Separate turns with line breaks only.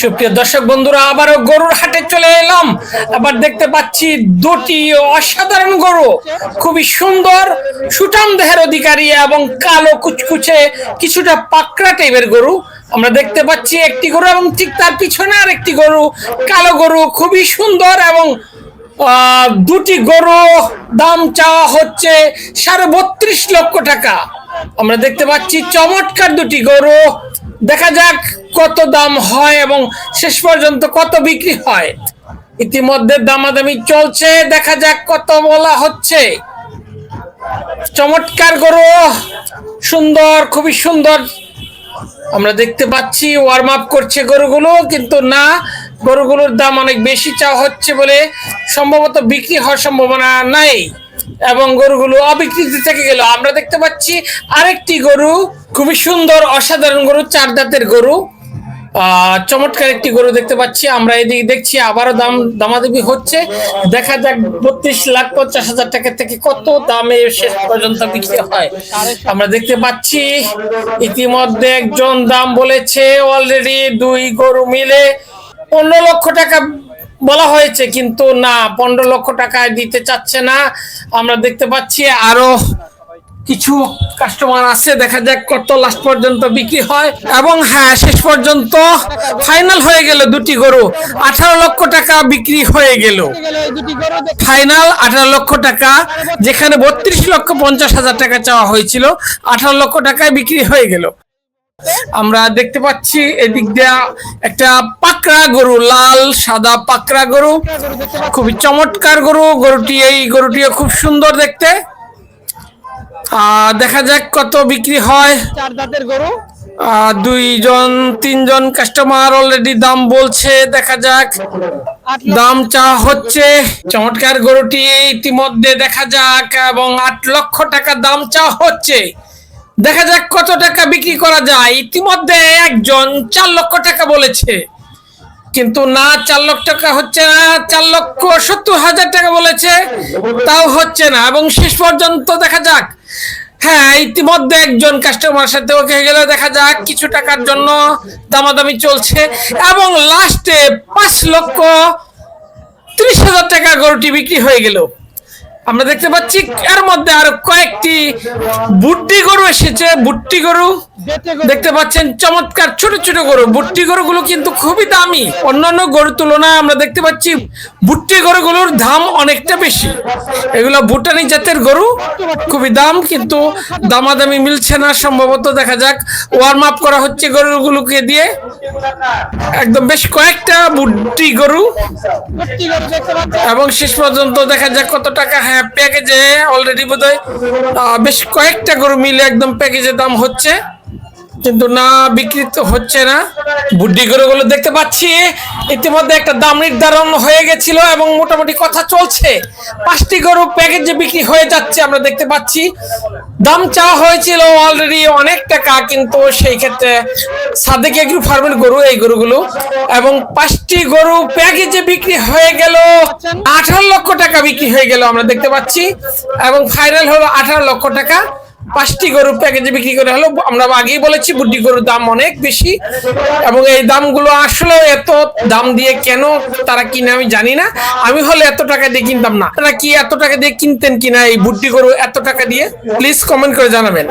সুপ্রিয় দর্শক বন্ধুরা, আবারও গরুর হাটে চলে এলাম। আবার দেখতে পাচ্ছি দুটি অসাধারণ গরু। খুবই সুন্দর সুটাম দেহের অধিকারী এবং কালো কুচকুচে কিছুটা পাকড়া টাইপের গরু। আমরা দেখতে পাচ্ছি একটি গরু এবং ঠিক তার পিছনে আর একটি গরু। কালো গরু, খুবই সুন্দর এবং দুটি গরু দাম চাওয়া হচ্ছে সাড়ে বত্রিশ লক্ষ টাকা। আমরা দেখতে পাচ্ছি চমৎকার দুটি গরু। দেখা যাক কত দাম হয় এবং শেষ পর্যন্ত কত বিক্রি হয়। ইতিমধ্যে দামাদামি চলছে, দেখা যাক কত বলা হচ্ছে। চমৎকার গরু, সুন্দর, খুবই সুন্দর। আমরা দেখতে পাচ্ছি ওয়ার্ম আপ করছে গরুগুলো, কিন্তু না, গরুগুলোর দাম অনেক বেশি চাওয়া হচ্ছে বলে সম্ভবত বিক্রি হওয়ার সম্ভাবনা নাই। এবং গরুগুলো অবিকৃত থেকে গেল। আমরা দেখতে পাচ্ছি আরেকটি গরু, খুবই সুন্দর, অসাধারণ গরু, চার দাঁতের গরু। চমৎকার একটি গরু দেখতে পাচ্ছি। আমরা এদিকে দেখছি, আবারও দাম, দামাদামি হচ্ছে। দেখা যাক, বত্রিশ লাখ পঞ্চাশ হাজার টাকা থেকে কত দামে শেষ পর্যন্ত বিক্রি হয়। আমরা দেখতে পাচ্ছি, ইতিমধ্যে একজন দাম বলেছে, অলরেডি দুই গরু মিলে পনেরো লক্ষ টাকা বলা হয়েছে, কিন্তু না, পনেরো লক্ষ টাকা দিতে চাচ্ছে না। আমরা দেখতে পাচ্ছি আরও কিছু কাস্টমার আছে, দেখা যাক কত লাস্ট পর্যন্ত বিক্রি হয়। এবং হ্যাঁ শেষ পর্যন্ত ফাইনাল হয়ে গেল দুটি গরু। আঠারো লক্ষ টাকা বিক্রি হয়ে গেল। ফাইনাল আঠারো লক্ষ টাকা, যেখানে বত্রিশ লক্ষ পঞ্চাশ হাজার টাকা চাওয়া হয়েছিল। আঠারো লক্ষ টাকায় বিক্রি হয়ে গেল। আমরা দেখতে পাচ্ছি এদিক দিয়া একটা পাকড়া গরু লাল সাদা পাকড়া গরু। খুবই চমৎকার গরু। গরুটি এই গরুটিও খুব সুন্দর দেখতে। আহ, দেখা যাক কত বিক্রি হয়।
চার দাঁতের গরু।
দুইজন তিনজন কাস্টমার অলরেডি দাম বলছে দেখা যাক। দাম চাওয়া হচ্ছে। চমৎকার গরুটি ইতিমধ্যে দেখা যাক এবং আট লক্ষ টাকা দাম চা হচ্ছে। দেখা যাক কত টাকা বিক্রি করা যায়। ইতিমধ্যে একজন চার লক্ষ টাকা বলেছে। কিন্তু না, চার লক্ষ টাকা হচ্ছে না, চার লক্ষ সত্তর হাজার টাকা বলেছে। তাও হচ্ছে না। এবং শেষ পর্যন্ত দেখা যাক। হ্যাঁ ইতিমধ্যে একজন কাস্টমার সাথে ওকে গেল দেখা যাক কিছু টাকার জন্য দামাদামি চলছে। এবং লাস্টে পাঁচ লক্ষ ত্রিশ হাজার টাকা গরুটি বিক্রি হয়ে গেল। আমরা দেখতে পাচ্ছি এর মধ্যে আরও কয়েকটি বুট্টি গরু এসেছে বুট্টি গরু। দেখতে পাচ্ছেন, চমৎকার ছোট ছোট গরু। বুট্টি গরুগুলো কিন্তু খুবই দামি। অন্যান্য গরুর তুলনায় আমরা দেখতে পাচ্ছি বুট্টি গরুগুলোর দাম অনেকটা বেশি। এগুলো ভুটানি জাতের গরু, খুবই দাম, কিন্তু দামাদামি মিলছে না। সম্ভবত দেখা যাক ওয়ার্ম আপ করা হচ্ছে গরুগুলোকে দিয়ে। একদম বেশ কয়েকটা বুট্টি গরু। এবং শেষ পর্যন্ত দেখা যাক কত টাকা হ্যাঁ প্যাকেজে অলরেডি বোধ হয় বেশ কয়েকটা গরু মিলে একদম প্যাকেজে দাম হচ্ছে। কিন্তু না, বিক্রি তো হচ্ছে না। বুদ্ধি গরুগুলো দেখতে পাচ্ছি। ইতিমধ্যে একটা দাম নির্ধারণ হয়ে গেছিল এবং মোটামুটি কথা চলছে। পাঁচটি গরু প্যাকেজে বিক্রি হয়ে যাচ্ছে, আমরা দেখতে পাচ্ছি। দাম চাওয়া হয়েছিল অলরেডি অনেক টাকা, কিন্তু সেই ক্ষেত্রে সাদেক এগ্রো ফার্মের গরু, এই গরুগুলো। এবং পাঁচটি গরু প্যাকেজে বিক্রি হয়ে গেল, আঠারো লক্ষ টাকা বিক্রি হয়ে গেল, আমরা দেখতে পাচ্ছি। এবং ফাইনাল হলো আঠারো লক্ষ টাকা। পাঁচটি গরুর প্যাকেজে বিক্রি করে হলো। আমরা আগেই বলেছি, বুড্ডি গরুর দাম অনেক বেশি। এবং এই দামগুলো আসলে এত দাম দিয়ে কেন তারা কিনে আমি জানি না। আমি হলে এত টাকা দিয়ে কিনতাম না। তারা কি এত টাকা দিয়ে কিনতেন কিনা এই বুড্ডি গরু এত টাকা দিয়ে? প্লিজ কমেন্ট করে জানাবেন।